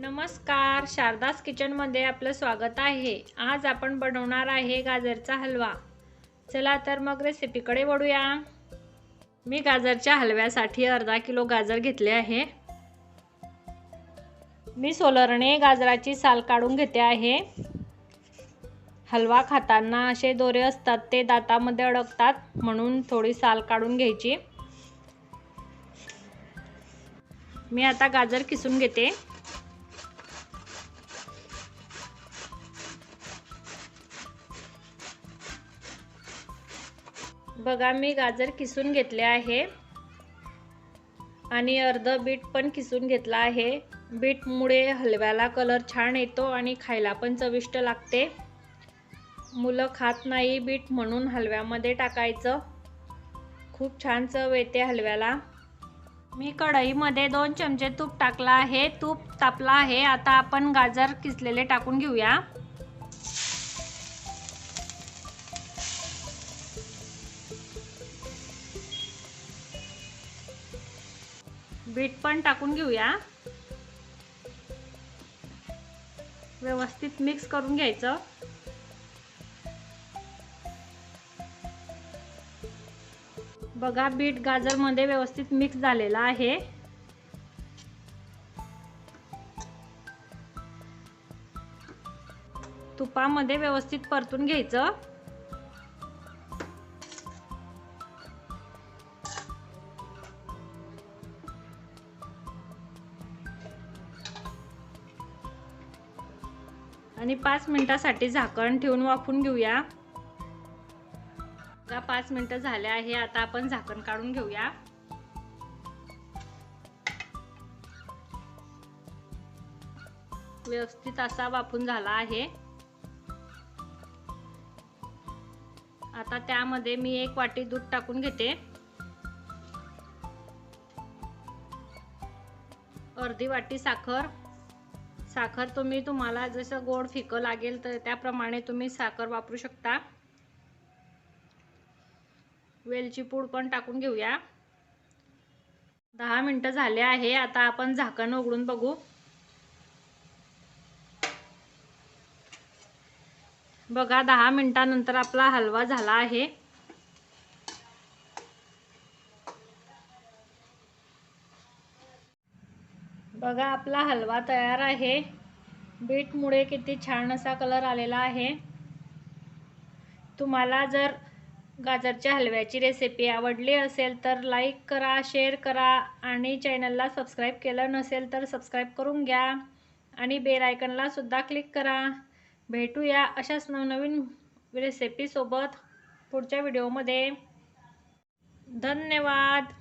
नमस्कार शारदास किचनमध्ये आपलं स्वागत आहे. आज आपण बनवणार आहे गाजरचा हलवा. चला तर मग रेसिपीकडे वळूया. मी गाजरच्या हलव्यासाठी अर्धा किलो गाजर घेतले आहे. मी सोलरने गाजराची साल काढून घेते आहे. हलवा खाताना असे दोरे असतात ते दातामध्ये अडकतात म्हणून थोडी साल काढून घ्यायची. मी आता गाजर किसून घेते. बघा मी गाजर किसून घेतले आहे. आणि अर्ध बीट पण किसून घेतला आहे. बीटमुळे हलव्याला कलर छान येतो आणि खायला पण चविष्ट लागते. मुलं खात नाही बीट म्हणून हलव्यामध्ये टाकायचं. खूप छान चव येते हलव्याला. मी कढईमध्ये दोन चमचे तूप टाकला आहे. तूप तापला आहे. आता आपण गाजर किसलेले टाकून घेऊया. बीट पण टाकून घेऊया. व्यवस्थित मिक्स करून घ्यायचं. बघा बीट गाजरमध्ये व्यवस्थित मिक्स झालेला आहे. तुपामध्ये व्यवस्थित परतून घ्यायचं. आणि पाच मिनिटासाठी झाकण ठेवून वाफून घेऊया. बघा पाच मिनटं झाले आहे आता आपण झाकण काढून घेऊया. व्यवस्थित असा वाफून झाला आहे. आता त्यामध्ये मी एक वाटी दूध टाकून घेते. अर्धी वाटी साखर. साखर तुम्ही तुम्हाला जसं गोड फिकं लागेल तर त्याप्रमाणे तुम्ही साखर वापरू शकता. वेलची पूड पण टाकून घेऊया. दहा मिनटं झाले आहे आता आपण झाकण उघडून बघू. बघा दहा मिनटानंतर आपला हलवा झाला आहे. बघा आपला हलवा तयार आहे. बीटमुळे किती छान असा कलर आलेला आहे. तुम्हाला जर गाजरच्या हलव्याची रेसिपी आवडली असेल तर लाईक करा शेअर करा आणि चॅनलला सबस्क्राईब केलं नसेल तर सबस्क्राईब करून घ्या. आणि बेल आयकनला सुद्धा क्लिक करा. भेटूया अशाच नवनवीन रेसिपीसोबत पुढच्या व्हिडिओमध्ये धन्यवाद!